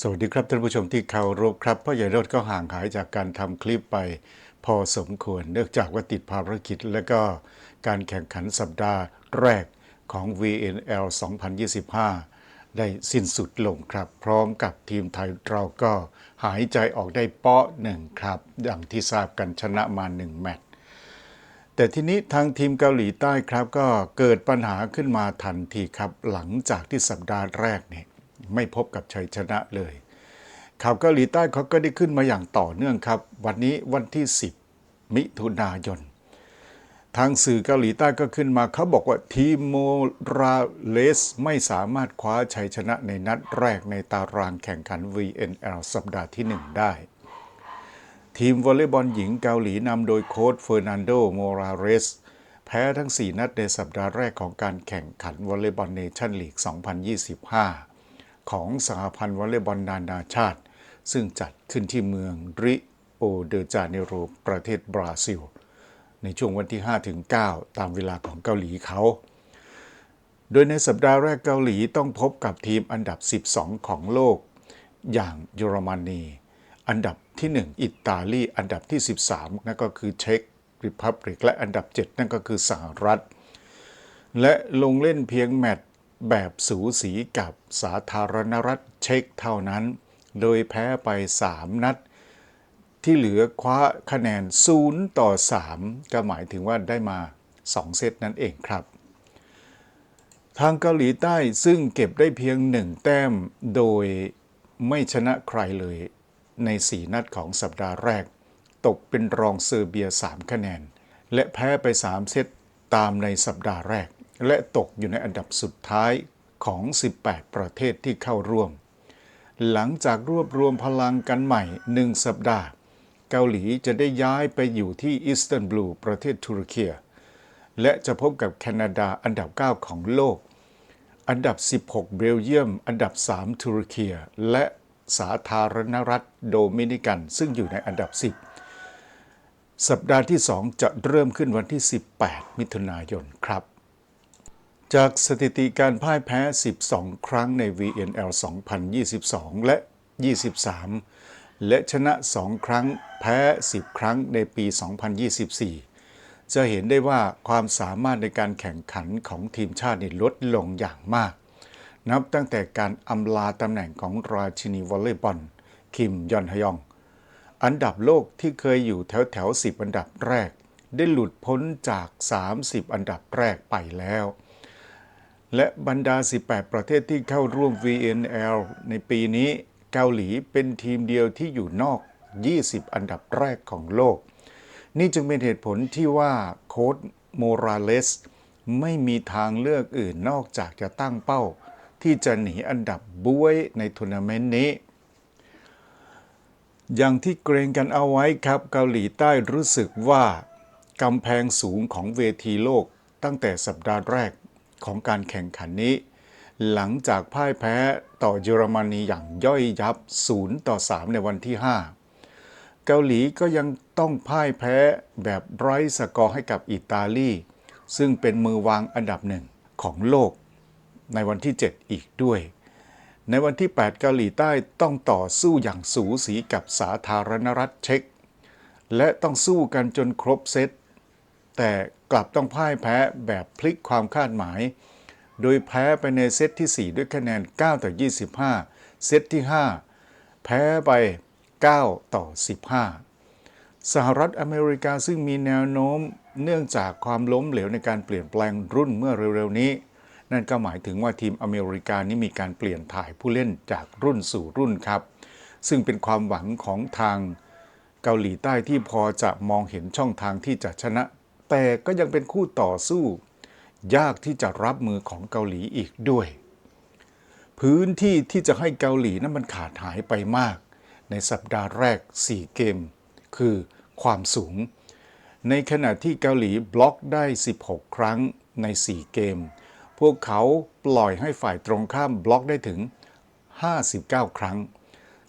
สวัสดีครับท่านผู้ชมที่เคารพครับพ่อใหญ่รถก็ห่างหายจากการทำคลิปไป พอสมควรเนื่องจากว่าติดภารกิจ และก็การแข่งขันสัปดาห์แรกของ VNL 2025 ได้สิ้นสุดลงครับ พร้อมกับทีมไทยเราก็หายใจออกได้เปาะหนึ่งครับ อย่างที่ทราบกันชนะมาหนึ่งแมตช์แต่ทีนี้ทางทีมเกาหลีใต้ครับก็เกิดปัญหาขึ้นมาทันทีครับหลังจากที่สัปดาห์แรกเนี่ย ไม่พบกับชัยชนะเลยข่าวเกาหลีใต้เขาก็ได้ขึ้นมาอย่างต่อเนื่องครับ วันนี้วันที่ 10 มิถุนายน ทางสื่อเกาหลีใต้ก็ขึ้นมาเขาบอกว่าทีโมราเลสไม่สามารถคว้าชัยชนะในนัดแรกในตารางแข่งขัน VNL สัปดาห์ที่ 1 ได้ ทีมวอลเลย์บอลหญิงเกาหลีนำโดยโค้ชเฟอร์นันโดโมราเรสแพ้ทั้ง 4 นัดในสัปดาห์แรกของการแข่งขันวอลเลย์บอลเนชั่นลีก 2025 ของสหพันธ์วอลเลย์บอลนานาชาติ ซึ่งจัดขึ้นที่เมืองริโอเดจาเนโรประเทศบราซิล ในช่วงวันที่ 5-9 ตามเวลาของเกาหลีเขา โดยในสัปดาห์แรกเกาหลีต้องพบกับทีมอันดับ 12 ของโลก อย่างเยอรมนี อันดับที่ 1 อิตาลี อันดับที่ 13 นั่นก็คือเช็กริพับลิก และอันดับ 7 นั่นก็คือสหรัฐ และลงเล่นเพียงแมตช์ แบบสูสีกับสาธารณรัฐเช็กเท่านั้น โดยแพ้ไป 3 นัด ที่เหลือคว้าคะแนน 0 ต่อ 3 ก็หมายถึงว่าได้มา 2 เซตนั่นเองครับ ทางเกาหลีใต้ซึ่งเก็บได้เพียงหนึ่งแต้มโดยไม่ชนะใครเลยใน 4 นัดของสัปดาห์แรก ตกเป็นรองเซอร์เบีย 3 คะแนน และแพ้ไป 3 เซตตามในสัปดาห์แรก และตกอยู่ในอันดับสุดท้ายของ 18 ประเทศที่เข้าร่วม หลังจากรวบรวมพลังกันใหม่1สัปดาห์ เกาหลีจะได้ย้ายไปอยู่ที่อิสตันบูลประเทศตุรกีและจะพบกับแคนาดาอันดับ 9 ของโลก อันดับ 16 เบลเยียม อันดับ 3 ตุรกีและสาธารณรัฐโดมินิกัน ซึ่งอยู่ในอันดับ 10 สัปดาห์ที่ 2 จะเริ่มขึ้นวันที่ 18 มิถุนายนครับ จากสถิติการพ่ายแพ้ 12 ครั้งใน VNL 2022 และ 23 และชนะ 2 ครั้งแพ้ 10 ครั้งในปี 2024 จะเห็นได้ว่าความสามารถในการแข่งขันของทีมชาติลดลงอย่างมาก นับตั้งแต่การอำลาตำแหน่งของราชินีวอลเลย์บอล คิมยอนฮยอง อันดับโลกที่เคยอยู่แถวแถว 10 อันดับแรก ได้หลุดพ้นจาก 30 อันดับแรกไปแล้ว และบรรดา 18 ประเทศที่เข้าร่วม VNL ในปีนี้เกาหลีเป็นทีมเดียวที่อยู่นอก 20 อันดับแรกของโลก นี่จึงเป็นเหตุผลที่ว่าโค้ดโมราเลสไม่มีทางเลือกอื่นนอกจากจะตั้งเป้า ที่จะหนีอันดับบวยในทัวร์นาเมนต์นี้ อย่างที่เกรงกันเอาไว้ครับเกาหลีใต้รู้สึกว่ากำแพงสูงของเวทีโลกตั้งแต่สัปดาห์แรก ของการแข่งขันนี้ หลังจากพ่ายแพ้ต่อเยอรมนีอย่างย่อยยับ 0 ต่อ 3 ในวันที่ 5 เกาหลีก็ยังต้องพ่ายแพ้แบบไร้สกอร์ให้กับอิตาลี ซึ่งเป็นมือวางอันดับหนึ่งของโลก ในวันที่ 7 อีกด้วย ในวันที่ 8 เกาหลีใต้ต้องต่อสู้อย่างสูสีกับสาธารณรัฐเช็กและต้องสู้กันจนครบเซตแต่ กลับต้องพ่ายแพ้แบบพลิกความคาดหมาย โดยแพ้ไปในเซตที่ 4 ด้วยคะแนน 9 ต่อ 25 เซตที่ 5 แพ้ไป 9 ต่อ 15 สหรัฐอเมริกาซึ่งมีแนวโน้มเนื่องจากความล้มเหลวในการเปลี่ยนแปลงรุ่นเมื่อเร็วๆนี้ นั่นก็หมายถึงว่าทีมอเมริกานี้มีการเปลี่ยนถ่ายผู้เล่นจากรุ่นสู่รุ่นครับ ซึ่งเป็นความหวังของทางเกาหลีใต้ที่พอจะมองเห็นช่องทางที่จะชนะ แต่ก็ยังเป็นคู่ต่อสู้ ยากที่จะรับมือของเกาหลีอีกด้วย พื้นที่ที่จะให้เกาหลีนั้นมันขาดหายไปมาก ในสัปดาห์แรก 4 เกม คือความสูง ในขณะที่เกาหลีบล็อกได้ 16 ครั้งใน 4 เกม พวกเขาปล่อยให้ฝ่ายตรงข้ามบล็อกได้ถึง 59 ครั้ง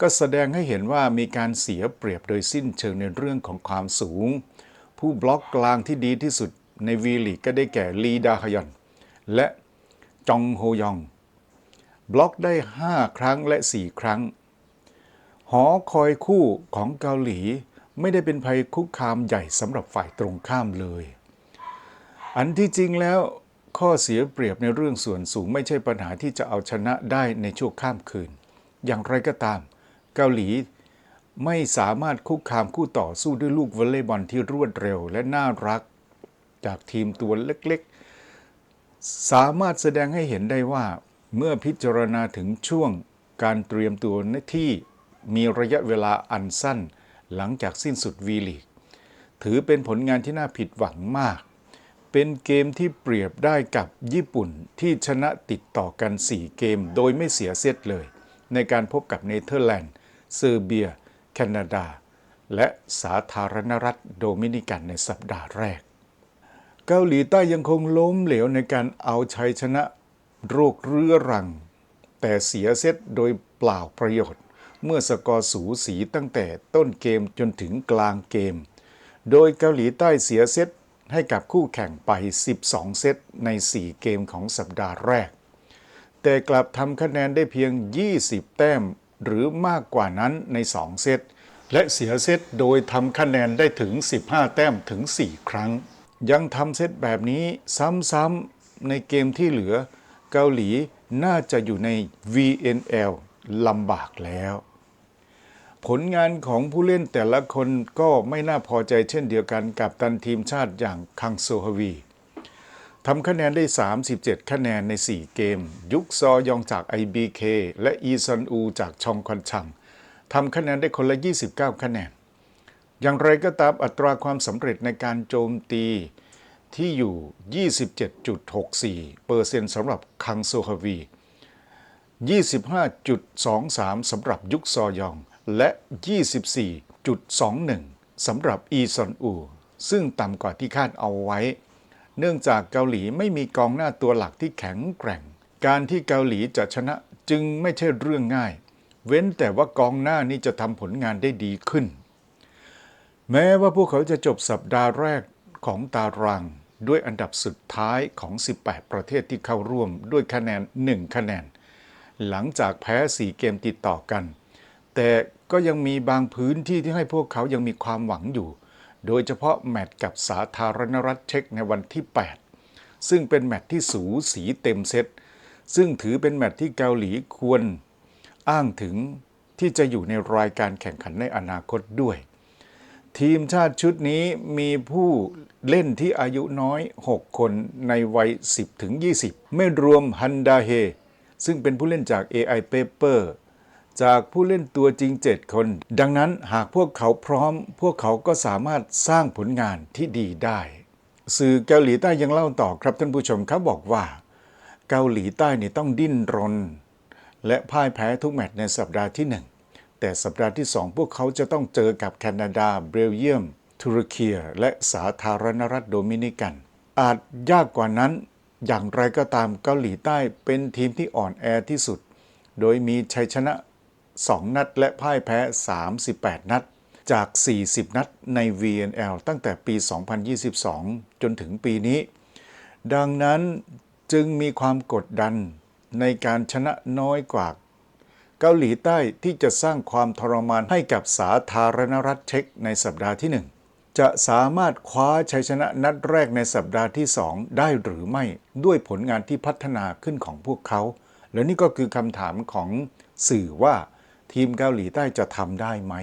ก็แสดงให้เห็นว่ามีการเสียเปรียบโดยสิ้นเชิงในเรื่องของความสูง ผู้บล็อกกลางที่ดีที่สุดในวีลีก็ได้แก่ลีดาฮยอน และจองโฮยอง บล็อกได้ 5 ครั้งและ 4 ครั้ง หอคอยคู่ของเกาหลีไม่ได้เป็นภัยคุกคามใหญ่สำหรับฝ่ายตรงข้ามเลย อันที่จริงแล้วข้อเสียเปรียบในเรื่องส่วนสูงไม่ใช่ปัญหาที่จะเอาชนะได้ในช่วงข้ามคืน อย่างไรก็ตาม เกาหลี ไม่สามารถคุกคามคู่ต่อสู้ด้วยลูกวอลเลย์บอลที่รวดเร็วและน่ารัก จากทีมตัวเล็กๆ สามารถแสดงให้เห็นได้ว่า เมื่อพิจารณาถึงช่วงการเตรียมตัวที่มีระยะเวลาอันสั้น หลังจากสิ้นสุดวีลีก ถือเป็นผลงานที่น่าผิดหวังมาก เป็นเกมที่เปรียบได้กับญี่ปุ่นที่ชนะติดต่อกัน 4 เกมโดยไม่เสียเซตเลย ในการพบกับเนเธอร์แลนด์เซอร์เบีย นาดา และสาธารณรัฐโดมินิกันในสัปดาห์แรก เกาหลีใต้ยังคงล้มเหลวในการเอาชัยชนะโรคเรื้อรัง แต่เสียเซตโดยเปล่าประโยชน์ เมื่อสกอร์สูสีตั้งแต่ต้นเกมจนถึงกลางเกม โดยเกาหลีใต้เสียเซตให้กับคู่แข่งไป 12 เซตใน 4 เกมของสัปดาห์แรก แต่กลับทำคะแนนได้เพียง 20 แต้ม หรือมากกว่านั้นใน 2 เซต และเสียเซตโดยทำคะแนนได้ถึง 15 แต้มถึง 4 ครั้ง ยังทำเซตแบบนี้ซ้ำๆในเกมที่เหลือ เกาหลีน่าจะอยู่ใน VNL ลำบากแล้ว ผลงานของผู้เล่นแต่ละคนก็ไม่น่าพอใจเช่นเดียวกันกับตันทีมชาติอย่างคังโซฮวี ทำคะแนนได้ 37 คะแนนใน 4 เกม ยุกซอยองจาก IBK และอีซันอูจากชองคอนชังทำคะแนนได้คนละ 29 คะแนน อย่างไรก็ตามอัตราความสำเร็จในการโจมตีที่อยู่ 27.64เปอร์เซ็นต์สำหรับคังโซฮวี 25.23 สำหรับยุกซอยอง และ 24.21 สำหรับอีซอนอู ซึ่งต่ำกว่าที่คาดเอาไว้ เนื่องจากเกาหลีไม่มีกองหน้าตัวหลักที่แข็งแกร่ง การที่เกาหลีจะชนะจึงไม่ใช่เรื่องง่าย เว้นแต่ว่ากองหน้านี้จะทำผลงานได้ดีขึ้น แม้ว่าพวกเขาจะจบสัปดาห์แรกของตารางด้วยอันดับสุดท้ายของ 18 ประเทศที่เข้าร่วมด้วยคะแนน 1 คะแนน หลังจากแพ้ 4 เกมติดต่อกัน แต่ก็ยังมีบางพื้นที่ที่ให้พวกเขายังมีความหวังอยู่ โดยเฉพาะแมตช์กับสาธารณรัฐเช็กในวันที่ 8 ซึ่งเป็นแมตช์ที่สูสีเต็มเซตซึ่งถือเป็นแมตช์ที่เกาหลีควรอ้างถึงที่จะอยู่ในรายการแข่งขันในอนาคตด้วย ทีมชาติชุดนี้มีผู้เล่นที่อายุน้อย 6 คนในวัย 10ถึง20 ไม่รวมฮันดาเฮซึ่งเป็นผู้เล่นจาก AI Paper จากผู้เล่นตัวจริง 7 คน ดังนั้นหากพวกเขาพร้อม พวกเขาก็สามารถสร้างผลงานที่ดีได้ สื่อเกาหลีใต้ยังเล่าต่อครับท่านผู้ชมเขาบบอกว่า เกาหลีใต้นี่ต้องดิ้นรน และพ่ายแพ้ทุกแมตช์ในสัปดาห์ที่ 1 แต่สัปดาห์ที่ 2 พวกเขาจะต้องเจอกับแคนาดา เบลเยียม ตุรกีและสาธารณรัฐโดมินิกัน อาจยากกว่านั้น อย่างไรก็ตามเกาหลีใต้เป็นทีมที่อ่อนแอที่สุด โดยมีชัยชนะ 2 นัด และพ่ายแพ้ 38 นัด จาก 40 นัดใน VNL ตั้งแต่ปี 2022 จนถึงปีนี้ ดังนั้นจึงมีความกดดันในการชนะน้อยกว่า เกาหลีใต้ที่จะสร้างความทรมานให้กับสาธารณรัฐเช็กในสัปดาห์ที่ 1 จะสามารถคว้าชัยชนะนัดแรกในสัปดาห์ที่ 2 ได้หรือไม่ด้วยผลงานที่พัฒนาขึ้นของพวกเขา และนี่ก็คือคำถามของสื่อว่า ทีมเกาหลีใต้จะทำได้ไหม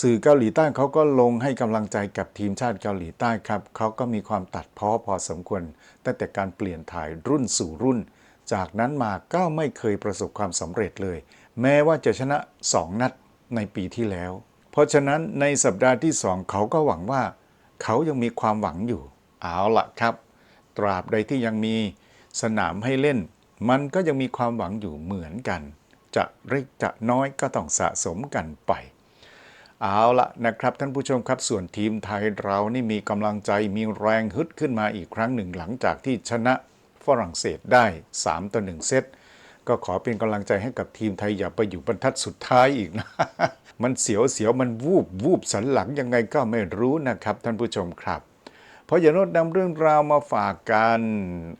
สื่อเกาหลีใต้เขาก็ลงให้กำลังใจกับทีมชาติเกาหลีใต้ครับ เขาก็มีความตัดพ้อพอสมควร ตั้งแต่การเปลี่ยนถ่ายรุ่นสู่รุ่น จากนั้นมาก็ไม่เคยประสบความสำเร็จเลย แม้ว่าจะชนะ 2 นัดในปีที่แล้ว เพราะฉะนั้นในสัปดาห์ที่2เขาก็หวังว่า เขายังมีความหวังอยู่ เอาละครับ ตราบใดที่ยังมีสนามให้เล่น มันก็ยังมีความหวังอยู่เหมือนกัน จะเล็กจะน้อยก็ต้องสะสมกันไปเอาละนะครับท่านผู้ชมครับส่วนทีมไทยเรานี่มีกำลังใจมีแรงฮึดขึ้นมาอีกครั้งหนึ่งหลังจากที่ชนะฝรั่งเศสได้ 3 ต่อ 1 เซตก็ขอเป็นกำลังใจให้กับทีมไทยอย่าไปอยู่บรรทัดสุดท้ายอีกนะ มันเสียวเสียวมันวูบวูบสันหลังยังไงก็ไม่รู้นะครับท่านผู้ชมครับ เพราะอย่าโนดนำเรื่องราวมาฝากกัน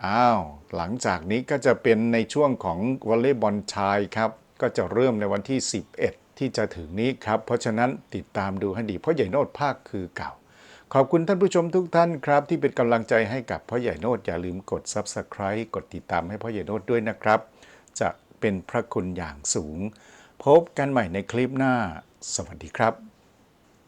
อ้าวหลังจากนี้ก็จะเป็นในช่วงของวอลเลย์บอลชายครับ ก็จะเริ่มในวันที่ 11ที่ที่จะถึงนี้ครับ เพราะฉะนั้นติดตามดูให้ดี เพราะใหญ่โนดภาคคือเก่า ขอบคุณท่านผู้ชมทุกท่านครับ ที่เป็นกำลังใจให้กับพ่อใหญ่โนดอย่าลืมกด Subscribe กดติดตามให้พ่อใหญ่โนดด้วยนะครับ จะเป็นพระคุณอย่างสูง พบกันใหม่ในคลิปหน้า สวัสดีครับ